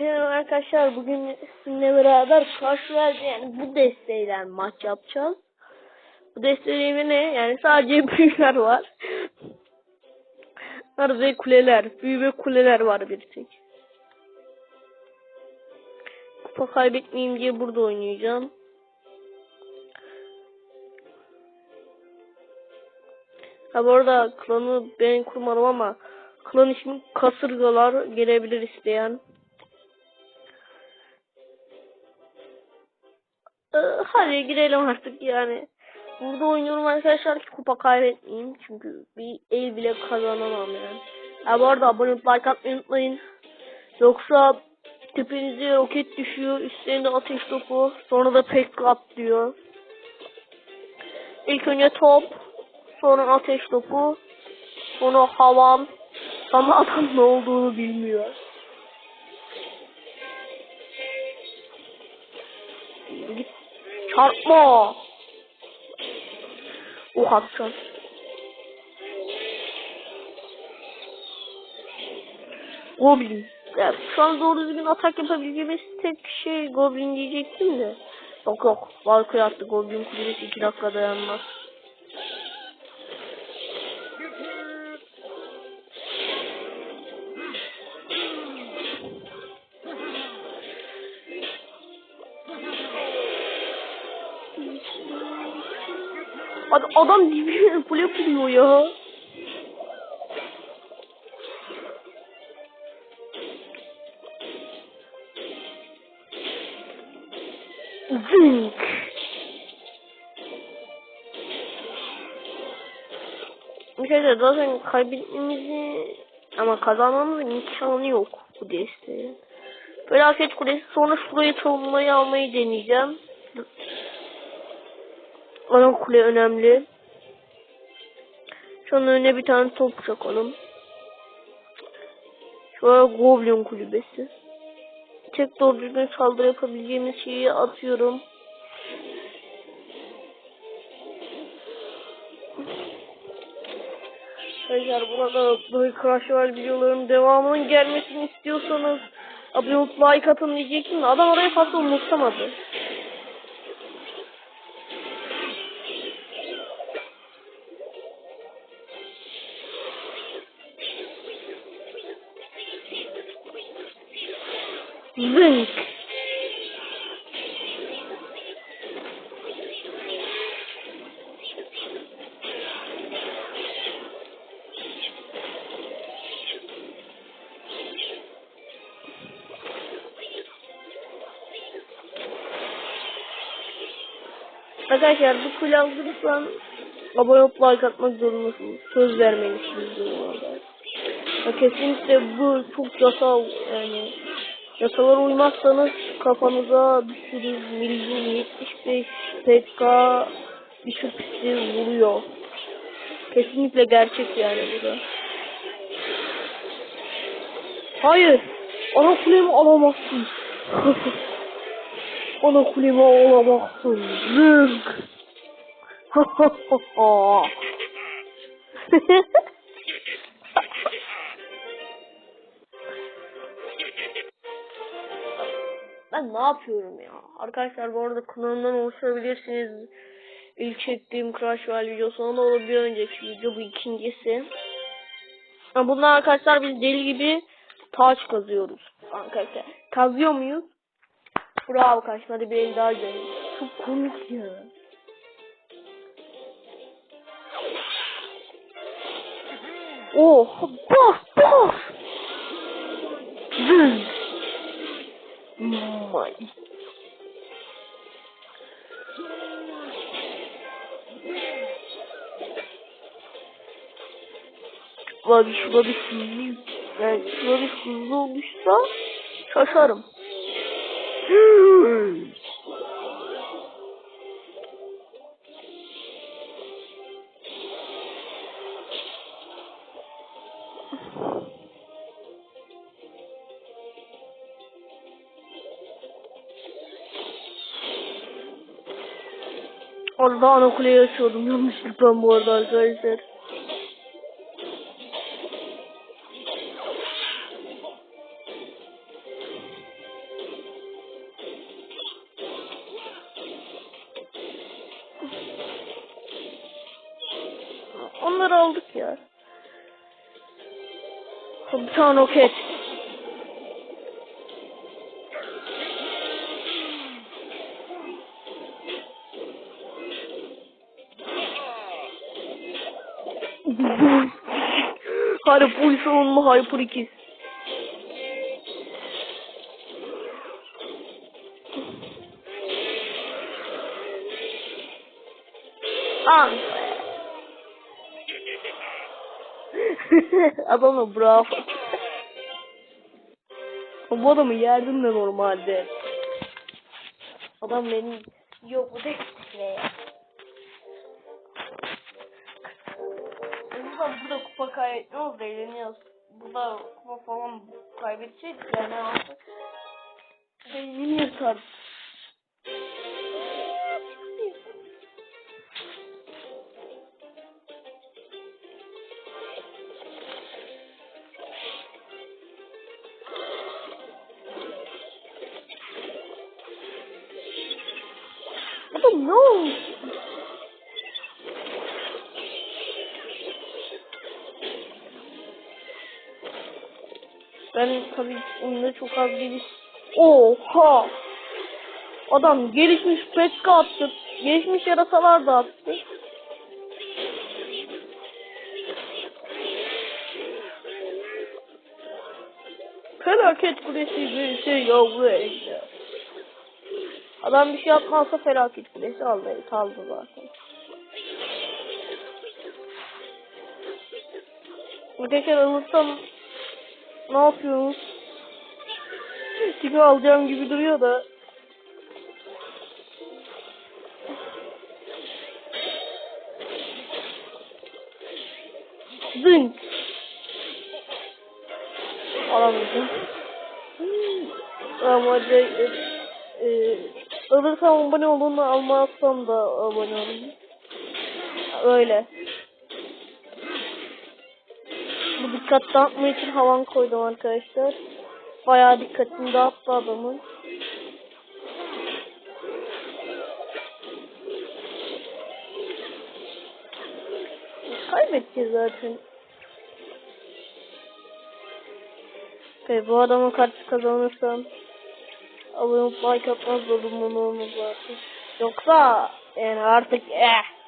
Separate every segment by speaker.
Speaker 1: Merhaba arkadaşlar bugün sizinle beraber karşılarda yani bu desteğiyle maç yapacağız. Bu desteğiyle ne? Yani sadece büyüler var. Var ve kuleler. Büyü ve kuleler var bir tek. Kupa kaybetmeyeyim diye burada oynayacağım. Ha bu arada klanı ben kurmadım ama klan ismi kasırgalar gelebilir isteyen. Hadi girelim artık yani. Burada oynuyorum arkadaşlar ki kupa kaybetmeyeyim. Çünkü bir el bile kazanamam yani. Ha bu arada abone olup like atmayı unutmayın. Yoksa tepenize roket düşüyor. Üstlerinde ateş topu. Sonra da pek atlıyor. İlk önce top. Sonra ateş topu. Sonra havan. Ama adam ne olduğunu bilmiyor. Git çarpma. Oh atacağım. Goblin. Ya, şu an doğru düzgün atak yapabileceğimiz tek şey Goblin diyecektim de. Yok yok. Valkyrie attı. Goblin kulübesi 2 dakika dayanmaz. Ad adam dibine kule kuruyor ya. Zınk. Arkadaşlar zaten kaybetmemizi ama kazanmamızın imkanı yok bu desteği. Felaket kulesi sonra şurayı savunmayı almayı deneyeceğim. Ana kule önemli. Şu an önüne bir tane top çakalım. Şöyle Goblin kulübesi. Tek doğru düzgün saldırı yapabileceğimiz şeyi atıyorum. Arkadaşlar burada böyle Crash Royale videolarının devamının gelmesini istiyorsanız abone olup like atın diyecektim adam oraya fazla umursamadı. Zınk. Arkadaşlar bu kule aldırırsan abone olup like atmak zorundasınız. Söz bu arada. Ya kesinlikle bu çok yasal yani yasalara uymazsanız kafanıza bir sürü milyon 75 PK bir şüphesi vuruyor. Kesinlikle gerçek yani bu da. Hayır. Ana kulemi alamazsın. Ana kulemi alamazsın. Zık. ben ne yapıyorum ya? Arkadaşlar bu arada kanalımdan oluşturabilirsiniz. İlk çektiğim Crash Royale videosu ona olur bir önceki video bu ikincisi. Ha, bunlar arkadaşlar biz deli gibi taş kazıyoruz. Arkadaşlar kazıyor muyuz? Bravo kardeşim hadi bir el daha görelim. Çok komik ya. Oh bas bas. My. Abi şurada bir hızlı yani şurada bir hızlı oluşsa şaşarım. Allah'ın okuleyi açıyordum yanlışlıkla bu arada arkadaşlar. Onları aldık ya. Bir tane roket. Full savunma Hyper 2. An. Adamla bravo. Bu adamı yerdim de normalde. Adam beni yok bu da yüzden burada kupa kaybetmiyoruz da eğleniyoruz. Burada kupa falan kaybedecek yani artık. Beynini yırtar. Adam Ben tabii oyunda çok az geliş... Oha! Adam gelişmiş petka attı. Gelişmiş yarasalar da attı. Felaket kulesi bir şey böyle. Adam bir şey yapmazsa felaket kulesi aldı. Kaldı zaten. Tekrar alırsam ne yapıyorsunuz? Çünkü alacağım gibi duruyor da. Zınk. Alamadım. Ama de, e, e, alırsam abone olun almazsam da abone olun. Öyle. Dikkat dağıtma için havan koydum arkadaşlar. Bayağı dikkatini dağıttı adamın. Kaybedeceğiz zaten. Okay, bu adama karşı kazanırsam abone olup like atmaz zorunluluğumuz zaten. Yoksa yani artık eh.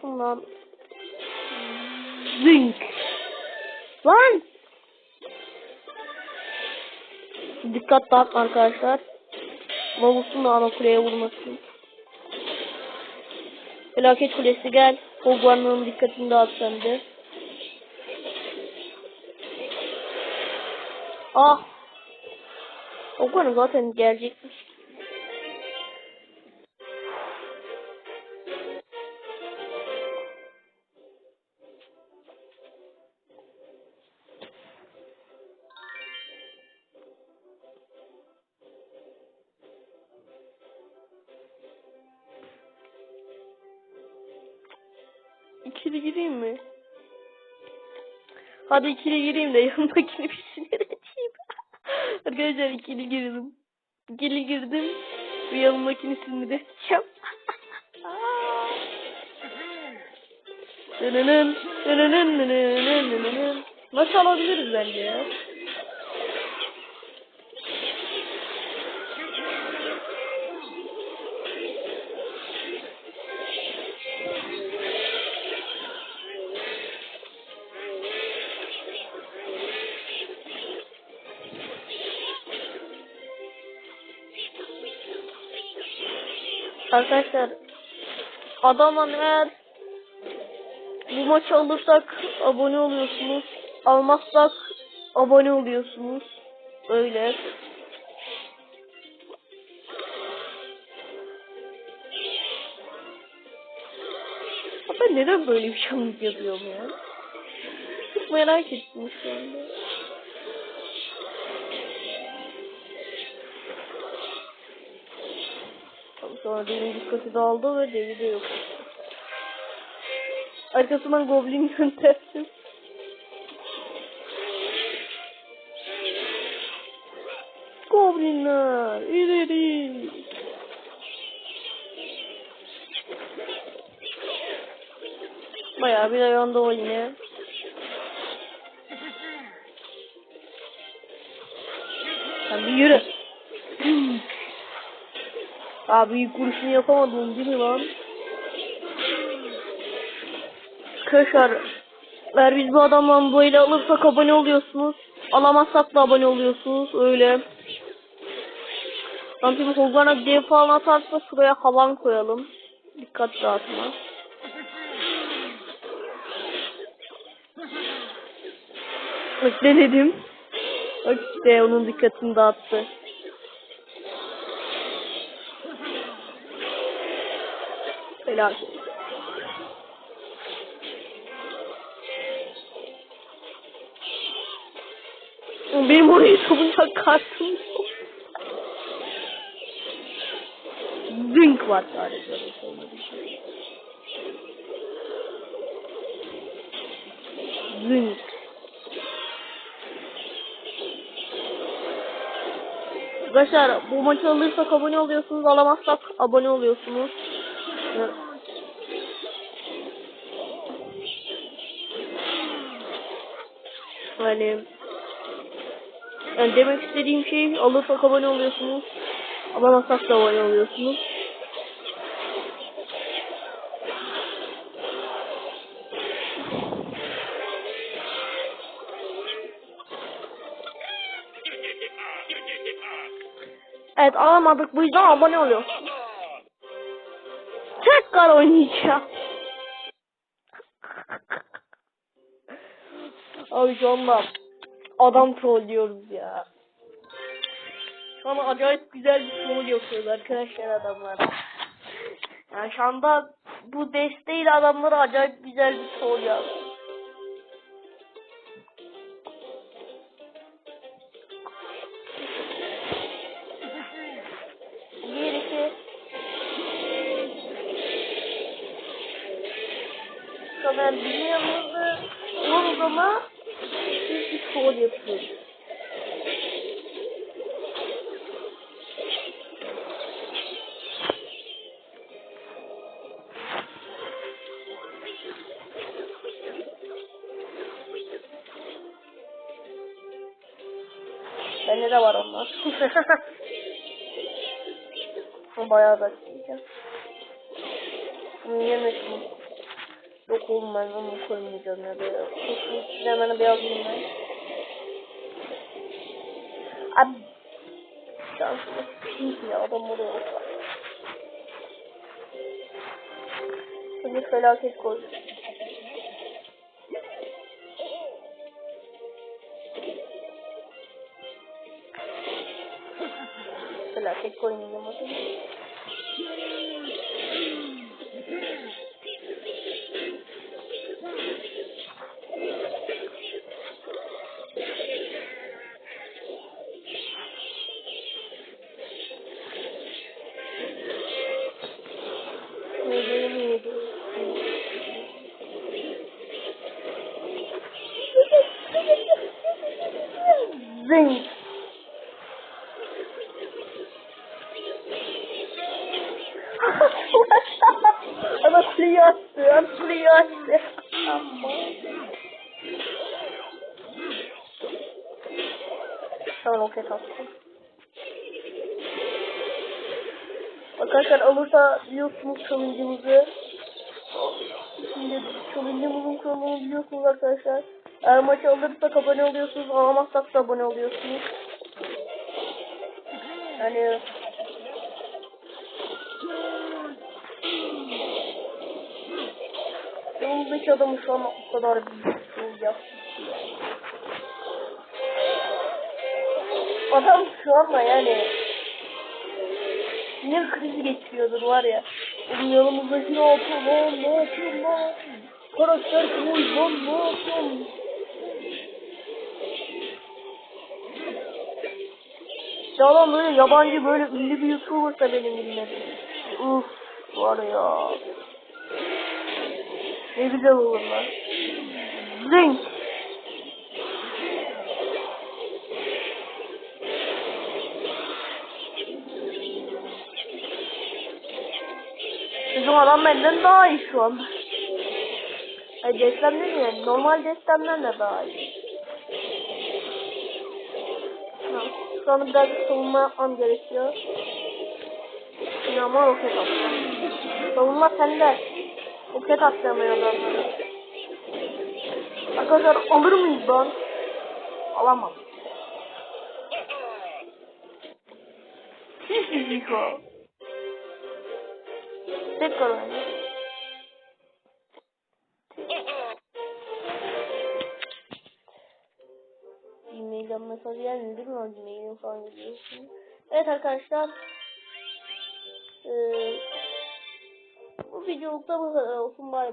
Speaker 1: Şundan Zink. Lan. Dikkat dağıtma arkadaşlar. Mavusun ana kuleye vurmasın. Felaket kulesi gel. Hogwarts'ın dikkatini dağıt sen de. Ah. Hogwarts zaten gelecekmiş. İkili gireyim mi? Hadi ikili gireyim de yanındakini bir sinir edeyim. Arkadaşlar ikili girdim. İkili girdim. Bir yanındakini sinir edeceğim. Maç alabiliriz bence ya. Arkadaşlar adamla eğer bu maçı alırsak abone oluyorsunuz. Almazsak abone oluyorsunuz. Öyle. Ben neden böyle bir şey yapıyorum ya? Çok merak ettim şu anda. Sonra devin dikkati dağıldı ve devi de yok. Arkasından goblin gönderdim. Goblinler ileri. Bayağı bir ayağında o yine. Sen bir yürü. Abi büyük vuruşunu yapamadım değil mi lan? Arkadaşlar eğer biz bu adamla böyle alırsak abone oluyorsunuz. Alamazsak da abone oluyorsunuz. Öyle. Lan şimdi Hogan'a dev falan atarsa şuraya havan koyalım. Dikkat dağıtma. Bak denedim. Bak işte onun dikkatini dağıttı. Felaket. Benim orayı savunacak kartım yok. Zınk var sadece. Zınk. Arkadaşlar bu maçı alırsak abone oluyorsunuz, alamazsak abone oluyorsunuz. Evet. Yani yani demek istediğim şey alırsak abone oluyorsunuz. Alamazsak da abone oluyorsunuz. Evet alamadık bu yüzden abone oluyorsunuz. Tekrar oynayacağım. Abi anda adam trollüyoruz ya. An acayip güzel bir troll yapıyoruz arkadaşlar adamlar. Yani şu anda bu desteğiyle adamlara acayip güzel bir troll yapıyor. Bir iki. Bu kadar biliyoruz. O zaman biz bir troll yapıyoruz. Bende de var onlar. Bayağı da yiyeceğim. Bunu yemesin. Yok oğlum ben onu koymayacağım ya da. Hemen bir alayım ben. Abi. Şanslı. Çünkü ya adam oraya olsa. Şimdi felaket koy. Felaket koymayacağım adamı. Neydi Okey attım. Arkadaşlar alırsa biliyorsunuz challenge'ımızı. Şimdi challenge'ımızın kuralını biliyorsunuz arkadaşlar. Eğer maçı alırsak abone oluyorsunuz, alamazsak da abone oluyorsunuz. Yani Yanımızdaki adamı şu an o kadar büyük şey yaptı. Adam şu anda yani sinir krizi geçiriyordur var ya. Oğlum yanımızdaki ne yapıyor lan ne yapıyor lan? Karakter koy lan ne yapıyorsun? Ya adam böyle yabancı böyle ünlü bir youtubersa benim bilmediğim. Uf var ya. Ne güzel olur lan. Zing. Bizim adam benden daha iyi şu an. Hayır destem değil yani. Normal destemden de daha iyi. Tamam. Şu anda biraz savunma yapmam gerekiyor. Yine ama roket atacağım. Savunma sende. Roket atacağım ya adamlara. Arkadaşlar alır mıyız lan? Alamam. Hiç o. Tekrar oynayalım. Gmail'den mesaj gelmiyor değil mi? O Gmail'in falan geliyorsun. Evet arkadaşlar. Ee, bu videolukta bu kadar olsun. Bye.